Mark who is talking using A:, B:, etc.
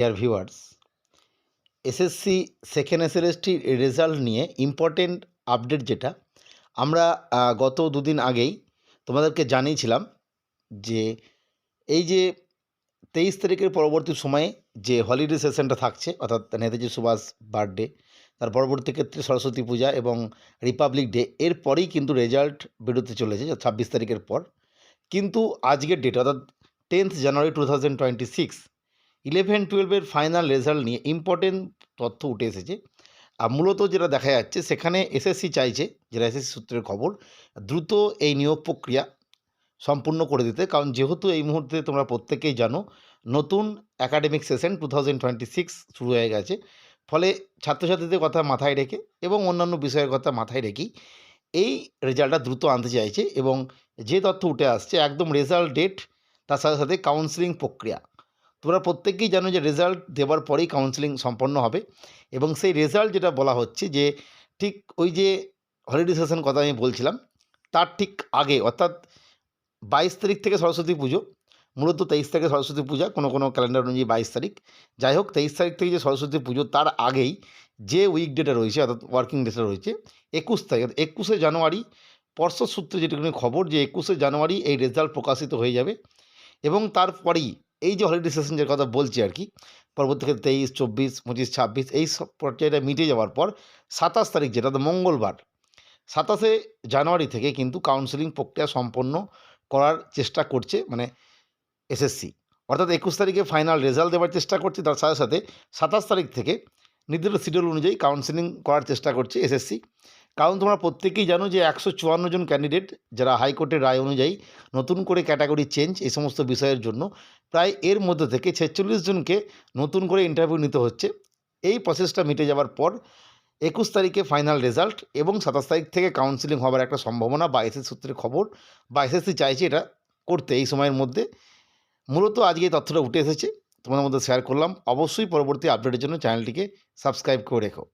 A: Deer viewers SSC second এসএলএসটির result নিয়ে important update যেটা, আমরা গত দুদিন আগেই তোমাদেরকে জানিয়েছিলাম যে এই যে তেইশ তারিখের পরবর্তী সময়ে যে হলিডে সেশনটা থাকছে, অর্থাৎ নেতাজি সুভাষ বার্থডে, তার পরবর্তী ক্ষেত্রে সরস্বতী পূজা এবং রিপাবলিক ডে এরপরেই কিন্তু রেজাল্ট বেরোতে চলেছে ছাব্বিশ তারিখের পর। কিন্তু আজকের ডেট অর্থাৎ tenth January two thousand twenty six eleven, টুয়েলভের ফাইনাল রেজাল্ট নিয়ে ইম্পর্টেন্ট তথ্য উঠে এসেছে। আর মূলত যেটা দেখা যাচ্ছে, সেখানে এসএসসি চাইছে, যেটা এসএসসি সূত্রের খবর, দ্রুত এই নিয়োগ প্রক্রিয়া সম্পূর্ণ করে দিতে। কারণ যেহেতু এই মুহূর্তে তোমরা প্রত্যেকেই জানো, নতুন একাডেমিক সেশন টু শুরু হয়ে গেছে। ফলে ছাত্রছাত্রীদের কথা মাথায় রেখে এবং অন্যান্য বিষয়ের কথা মাথায় রেখেই এই রেজাল্টটা দ্রুত আনতে চাইছে এবং যে তথ্য উঠে আসছে, একদম রেজাল্ট ডেট তার সাথে সাথে কাউন্সিলিং প্রক্রিয়া। তোমরা প্রত্যেকেই জানো যে রেজাল্ট দেওয়ার পরেই কাউন্সিলিং সম্পন্ন হবে এবং সেই রেজাল্ট যেটা বলা হচ্ছে যে ঠিক ওই যে হলিডে সেশন কথা আমি বলছিলাম, তার ঠিক আগে অর্থাৎ বাইশ তারিখ থেকে সরস্বতী পুজো, মূলত তেইশ তারিখে সরস্বতী পূজা, কোনো কোনো ক্যালেন্ডার অনুযায়ী বাইশ তারিখ। যাই হোক, তেইশ তারিখ থেকে যে সরস্বতী পুজো, তার আগেই যে উইক ডেটা রয়েছে, অর্থাৎ ওয়ার্কিং ডেটা রয়েছে, একুশ তারিখ, অর্থাৎ একুশে জানুয়ারি পর্ষদ সূত্রে যেটুকুনি খবর যে একুশে জানুয়ারি এই রেজাল্ট প্রকাশিত হয়ে যাবে এবং তারপরেই এই যে হলিডে সেশন যে কথা বলছি আর কি, পরবর্তী ক্ষেত্রে তেইশ, চব্বিশ, পঁচিশ, ছাব্বিশ, এই সব পর্যায়টা মিটে যাওয়ার পর সাতাশ তারিখ যেটা তো মঙ্গলবার, সাতাশে জানুয়ারি থেকে কিন্তু কাউন্সিলিং প্রক্রিয়া সম্পন্ন করার চেষ্টা করছে মানে এসএসসি অর্থাৎ একুশ তারিখে ফাইনাল রেজাল্ট দেওয়ার চেষ্টা করছে, তার সাথে সাথে সাতাশ তারিখ থেকে নির্দিষ্ট শিডিউল অনুযায়ী কাউন্সিলিং করার চেষ্টা করছে এসএসসি কারণ তোমরা প্রত্যেকেই জানো যে একশো চুয়ান্ন জন ক্যান্ডিডেট যারা হাইকোর্টের রায় অনুযায়ী নতুন করে ক্যাটাগরি চেঞ্জ এই সমস্ত বিষয়ের জন্য প্রায় এর মধ্যে থেকে ছেচল্লিশ জনকে নতুন করে ইন্টারভিউ নিতে হচ্ছে। এই প্রসেসটা মিটে যাওয়ার পর একুশ তারিখে ফাইনাল রেজাল্ট এবং সাতাশ তারিখ থেকে কাউন্সিলিং হওয়ার একটা সম্ভাবনা বা এসএসসি সূত্রের খবর বা এসএসসি চাইছে এটা করতে এই সময়ের মধ্যে। মূলত আজকে এই তথ্যটা উঠে এসেছে, তোমাদের মধ্যে শেয়ার করলাম। অবশ্যই পরবর্তী আপডেটের জন্য চ্যানেলটিকে সাবস্ক্রাইব করে রেখো।